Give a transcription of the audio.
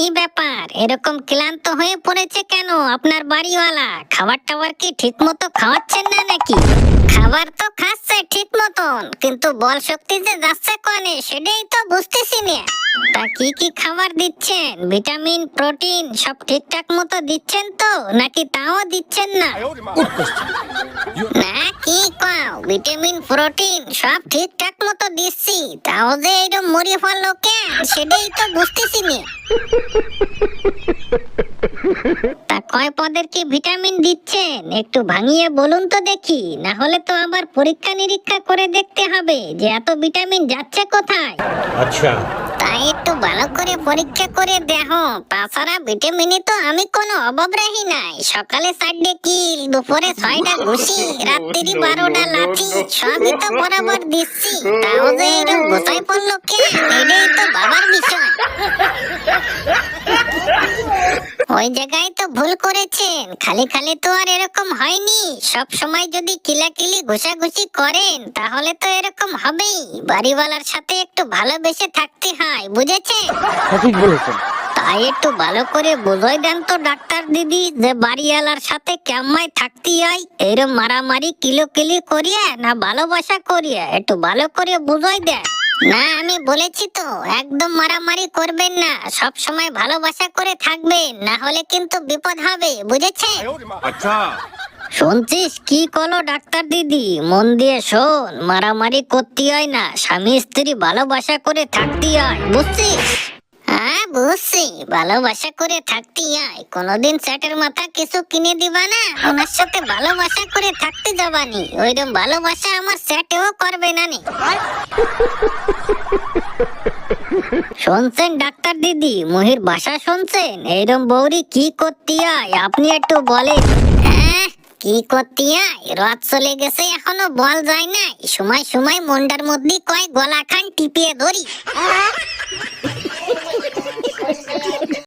কি ব্যাপার, এরকম ক্লান্ত হয়ে পড়েছে কেন? আপনার বাড়িওয়ালা খাবার টাবার কি ঠিক মতো খাওয়াচ্ছেন না নাকি? খাবার তো খাচ্ছে ঠিক মতন কিন্তু বল শক্তি যে যাচ্ছে কনে, সেটাই তো বুঝতেছি না। তা কি কি খাবার দিচ্ছেন? ভিটামিন, প্রোটিন, সব ঠিকঠাক মতো দিচ্ছেন তো, নাকি তাও দিচ্ছেন না? না, কি কও, ভিটামিন, প্রোটিন, সব ঠিকঠাক মতো দিচ্ছি, তাও যে এরকম মরি ফেলল কেন সেটাই তো বুঝতেছি না। তা কয় পদের কি ভিটামিন দিচ্ছেন? একটু ভাঙিয়ে বলুন তো দেখি না হলে তো আবার পরীক্ষা নিরীক্ষা করে দেখতে হবে যে এত ভিটামিন যাচ্ছে কোথায়। আচ্ছা। তাই একটু ভালো করে পরীক্ষা করে দেহ তাছাড়া ভিটামিনে তো আমি কোনো নাই। সকালে দুপুরে ছয়টা ঘুষি রাত্রি বারোটা লাঠি সবই তো বরাবর দিচ্ছি। তাও যে এরকম গোসাই পড়ল কে? এটাই তো বাবার বিষয়। ওই জায়গায় তো ভুল করেছেন। খালি খালি তো আর এরকম হয়নি। সব সময় যদি কিলাকিলি ঘুষাঘুষি করেন তাহলে তো এরকম হবেই। বাড়িওয়ালার সাথে একটু ভালোবেসে থাকতে হয় বুঝেছেন? সঠিক বলেছেন। তাই একটু ভালো করে বুঝাই দেন তো ডাক্তার দিদি যে বাড়িওয়ালার সাথে কেমন থাকতে হয় এরম মারামারি কিলো কিলি করিয়া না ভালোবাসা করিয়া? একটু ভালো করে বুঝাই দেন। না আমি বলেছি তো একদম মারামারি করবেন না সব সময় ভালোবাসা করে থাকবেন না হলে কিন্তু বিপদ হবে বুঝেছে আচ্ছা। শুনছিস কি কলো ডাক্তার দিদি? মন দিয়ে শোন মারামারি করতে হয় না স্বামী স্ত্রী ভালোবাসা করে থাকতে হয় বুঝছিস? হ্যাঁ বুঝছি ভালোবাসা করে থাকতে হয় কোনোদিন চ্যাটের মাথা কিছু কিনে দিবা না ওনার সাথে ভালোবাসা করে থাকতে যাবানি ওইরকম ভালোবাসা আমার চ্যাটেও করবে না নি। শুনছেন ডাক্তার দিদি? মহির বাসা শুনছেন? এইরম বৌরি কি করতি আয় আপনি একটু বলেন। হ্যাঁ কি করতি আয় রাত চলে গেছে, এখনও বল যায় নাই। সময় সময় মন্ডার মধ্যে কয় গলা খান টিপিয়ে ধরি।